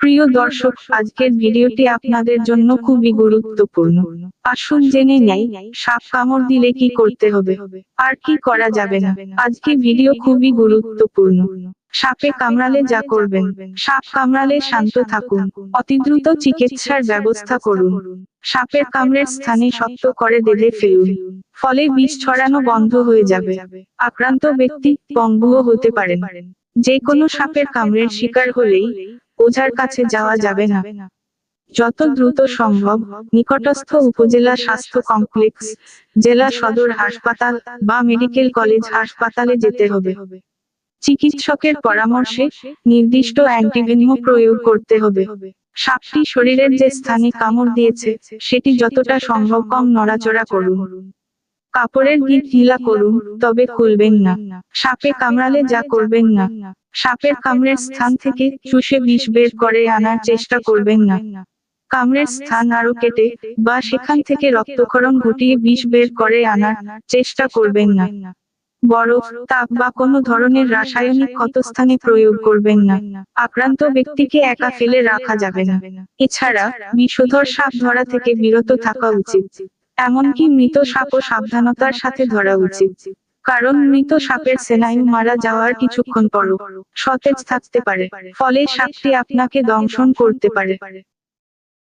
প্রিয় দর্শক, আজকের ভিডিওটি আপনাদের জন্য খুবই গুরুত্বপূর্ণ। আসুন জেনে নেই, সাপ কামড় দিলে কি করতে হবে? আর কি করা যাবে না? আজকে ভিডিও খুবই গুরুত্বপূর্ণ। সাপে কামড়ালে যা করবেন, সাপ কামড়ালে শান্ত থাকুন, অতি দ্রুত চিকিৎসার ব্যবস্থা করুন। সাপের কামড়ের স্থানে শক্ত করে বেঁধে ফেলুন, ফলে বিষ ছড়ানো বন্ধ হয়ে যাবে। আক্রান্ত ব্যক্তি পঙ্গুও হতে পারেন। যে কোনো সাপের কামড়ের শিকার হলেই ওঝার কাছে যাওয়া যাবে না। যত দ্রুত সম্ভব নিকটস্থ উপজেলা স্বাস্থ্য কমপ্লেক্স, জেলা সদর হাসপাতাল বা মেডিকেল কলেজ হাসপাতালে যেতে হবে। চিকিৎসকের পরামর্শে নির্দিষ্ট অ্যান্টিভেনম প্রয়োগ করতে হবে। সাপটি শরীরের যে স্থানে কামড় দিয়েছে, সেটি যতটা সম্ভব কম নড়াচড়া করুন। কাপড়ের গিট ঢিলা করুন, তবে খুলবেন না। সাপে কামড়ালে যা করবেন না। সাপের কামড়ের স্থান থেকে চুষে বিষ বের করে আনার চেষ্টা করবেন না। কামড়ের স্থান আরও কেটে বা সেখান থেকে রক্তক্ষরণ ঘটিয়ে বিষ বের করে আনার চেষ্টা করবেন না। বরফ, তাপ বা কোনো ধরনের রাসায়নিক ক্ষতস্থানে প্রয়োগ করবেন না। আক্রান্ত ব্যক্তিকে একা ফেলে রাখা যাবে না। এছাড়া বিষধর সাপ ধরা থেকে বিরত থাকা উচিত। এমনকি মৃত সাপও সাবধানতার সাথে ধরা উচিত। কারণ মৃত সাপের সেলাইন মারা যাওয়ার কিছুক্ষণ পরও সতেজ থাকতে পারে। ফলে সাপটি আপনাকে দংশন করতে পারে।